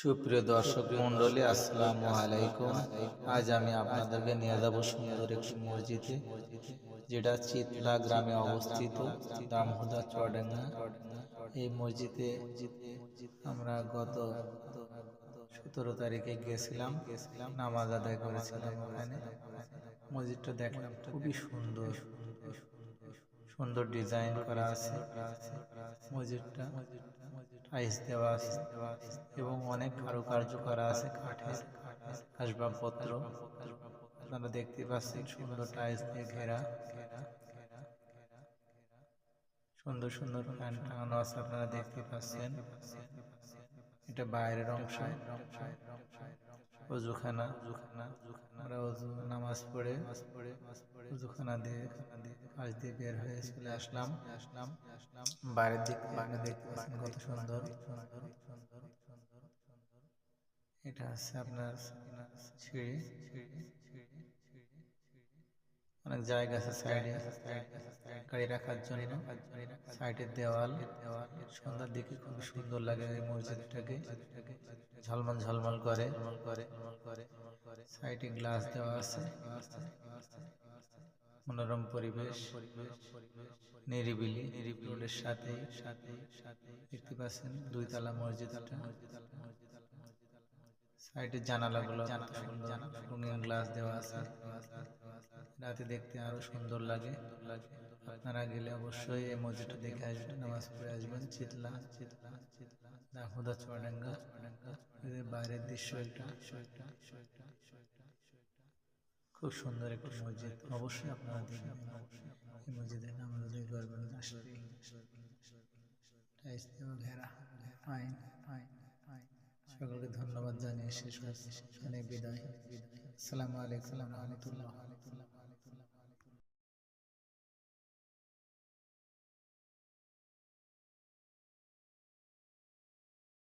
সুপ্রিয় দর্শক মন্ডলী আসসালামু আলাইকুম। আজ আমি আপনাদেরকে নিয়ে যাব সুন্দর একটি মসজিদে, যেটা চিতলা গ্রামে অবস্থিত, দামহুদা চডেঙ্গা। এই মসজিদে আমরা গত সতেরো তারিখে গেছিলাম, নামাজ আদায় করেছিলাম ওখানে। মসজিদটা দেখলাম খুবই সুন্দর। সুন্দর ডিজাইন করা আছে। মসজিদটা টাইলস দেওয়া আছে এবং অনেক কারুকার্য করা আছে কাঠের আসবাবপত্র। আপনারা দেখতে পাচ্ছেন সুন্দর টাইলস দিয়ে ঘেরা। সুন্দর সুন্দর ফ্যান টাঙানো আছে আপনারা দেখতে পাচ্ছেন। এটা বাইরের অংশ। অজুখানা আমরা অজু নামাজ পড়ে অজুখানা দিয়ে পাশ দিয়ে বের হয়ে চলে আসলাম। আসলাম। আসলাম। বাইরের দিক আপনি দেখতে পাচ্ছেন কত সুন্দর। এটা আছে আপনার সিঁড়ি। অনেক জায়গা আছে সাইডে। গাড়ি রাখার জন্য। সাইডের দেওয়াল। দেওয়াল। সন্ধ্যার দিকে খুব সুন্দর লাগে এই মসজিদটাকে। ঝলমল ঝলমল করে। সাইডে গ্লাস দেওয়া আছে। মনোরম পরিবেশ। নিরিবিলি। নিরিবিলের সাথে। সাথে দেখতে পাচ্ছেন দুই তালা মসজিদটা। সাইডের জানালাগুলো রঙিন গ্লাস দেওয়া আছে। রাতে দেখতে আরও সুন্দর লাগে লাগে। আপনারা গেলে অবশ্যই এই মসজিদটা দেখে আসবেন, নামাজ পড়ে আসবেন, চিতলা চিতলা চিতলা দাহুদা চুয়াডাঙ্গা। এদের বাইরের দৃশ্য একটা। খুব সুন্দর একটা মসজিদ। অবশ্যই আপনারা দেখবেন। এই মসজিদের নাম টাইলস দেওয়া, ঘেরা। ফাইন ফাইন ফাইন সকলকে ধন্যবাদ জানিয়ে শেষ করছি। এখানে বিদায়। আসসালামু আলাইকুম। রহমতুল্লাহ